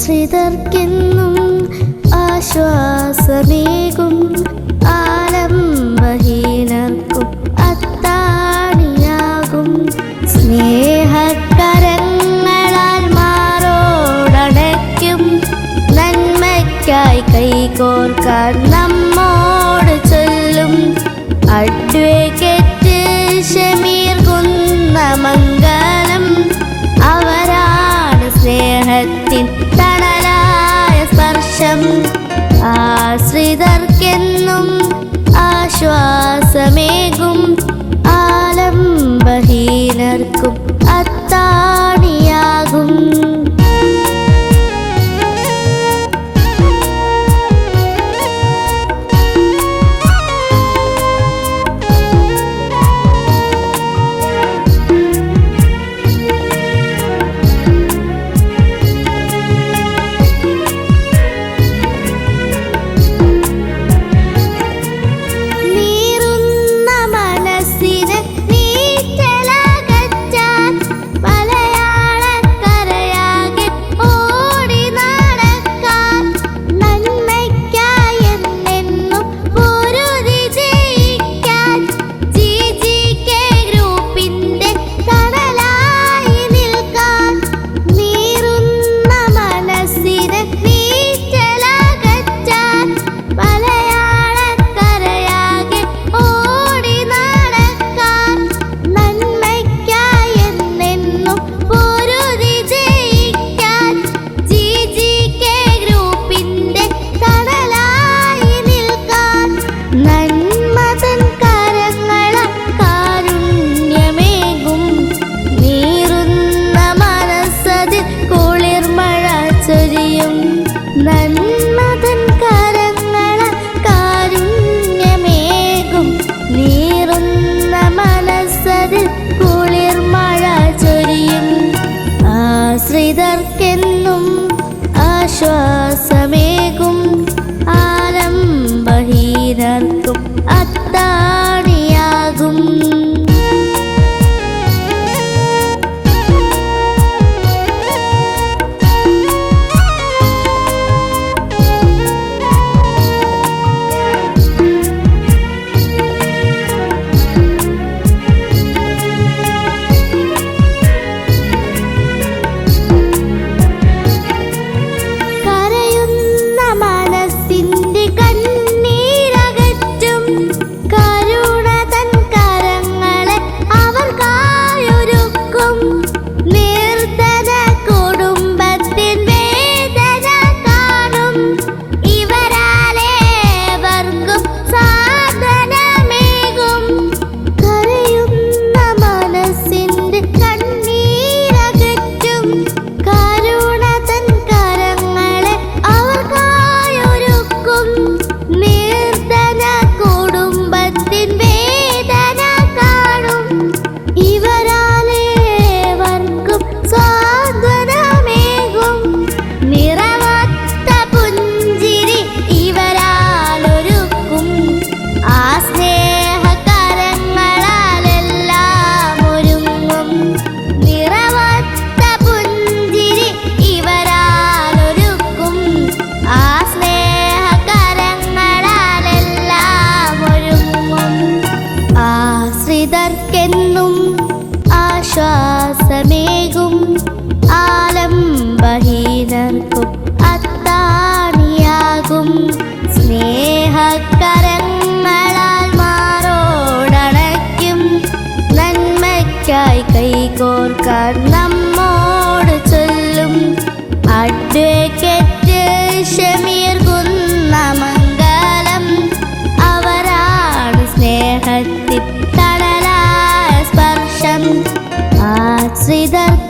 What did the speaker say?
ആശ്രിതർക്കെന്നും ആശ്വാസമേകും ആലംബഹീനർക്കും അത്താണിയാകും. സ്നേഹക്കരങ്ങളാൽ മാറോടടയ്ക്കും നന്മയ്ക്കായി കൈകോർക്കാൻ നമ്മൾ പലർക്കെന്നും ആശ്വാസമേകും ആലംബഹീനർക്കും ആശ്രിതർക്കെന്നും ആശ്വാസമേ. 最赞。